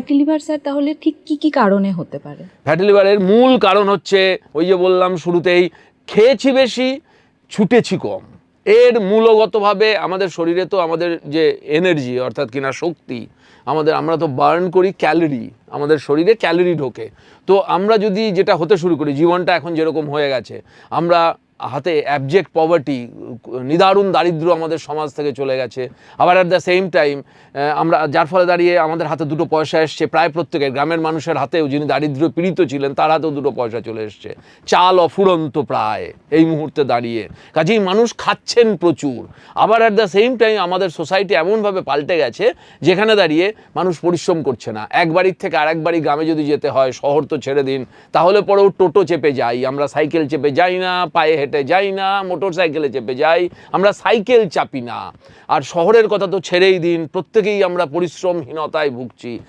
Fatty liver sir তাহলে ঠিক কি কি কারণে হতে পারে? ফ্যাটি লিভারের মূল কারণ হচ্ছে, ওই যে বললাম শুরুতেই, খেয়েছি বেশি, ছুটেছি কম। এর মূলগতভাবে আমাদের শরীরে তো আমাদের যে এনার্জি অর্থাৎ কিনা শক্তি, আমাদের, আমরা তো বার্ন করি ক্যালোরি আমাদের শরীরে ক্যালোরি ঢোকে। তো আমরা যদি যেটা হতে শুরু করি, জীবনটা এখন যেরকম হয়ে গেছে, আমরা হাতে অ্যাবজেক্ট পভার্টি নিদারুণ দারিদ্র আমাদের সমাজ থেকে চলে গেছে। আবার অ্যাট দ্য সেম টাইম আমরা, যার ফলে দাঁড়িয়ে আমাদের হাতে দুটো পয়সা এসছে। প্রায় প্রত্যেকের গ্রামের মানুষের হাতেও যিনি দারিদ্র পীড়িত ছিলেন, তার হাতেও দুটো পয়সা চলে এসছে। চাল অফুরন্ত প্রায় এই মুহূর্তে দাঁড়িয়ে। কাজেই মানুষ খাচ্ছেন প্রচুর। আবার অ্যাট দ্য সেম টাইম আমাদের সোসাইটি এমনভাবে পাল্টে গেছে, যেখানে দাঁড়িয়ে মানুষ পরিশ্রম করছে না। এক বাড়ির থেকে আরেক বাড়ি গ্রামে যদি যেতে হয়, শহর তো ছেড়ে দিন, তাহলে পরেও টোটো চেপে যাই। আমরা সাইকেল চেপে যাই না, পায়ে হেঁটে যাই না মোটর সাইকেলে চেপে যাই, আমরা সাইকেল চাপি না। আর শহরের কথা তো ছেড়েই দিন, প্রত্যেকেই আমরা পরিশ্রমহীনতায় ভুগছি।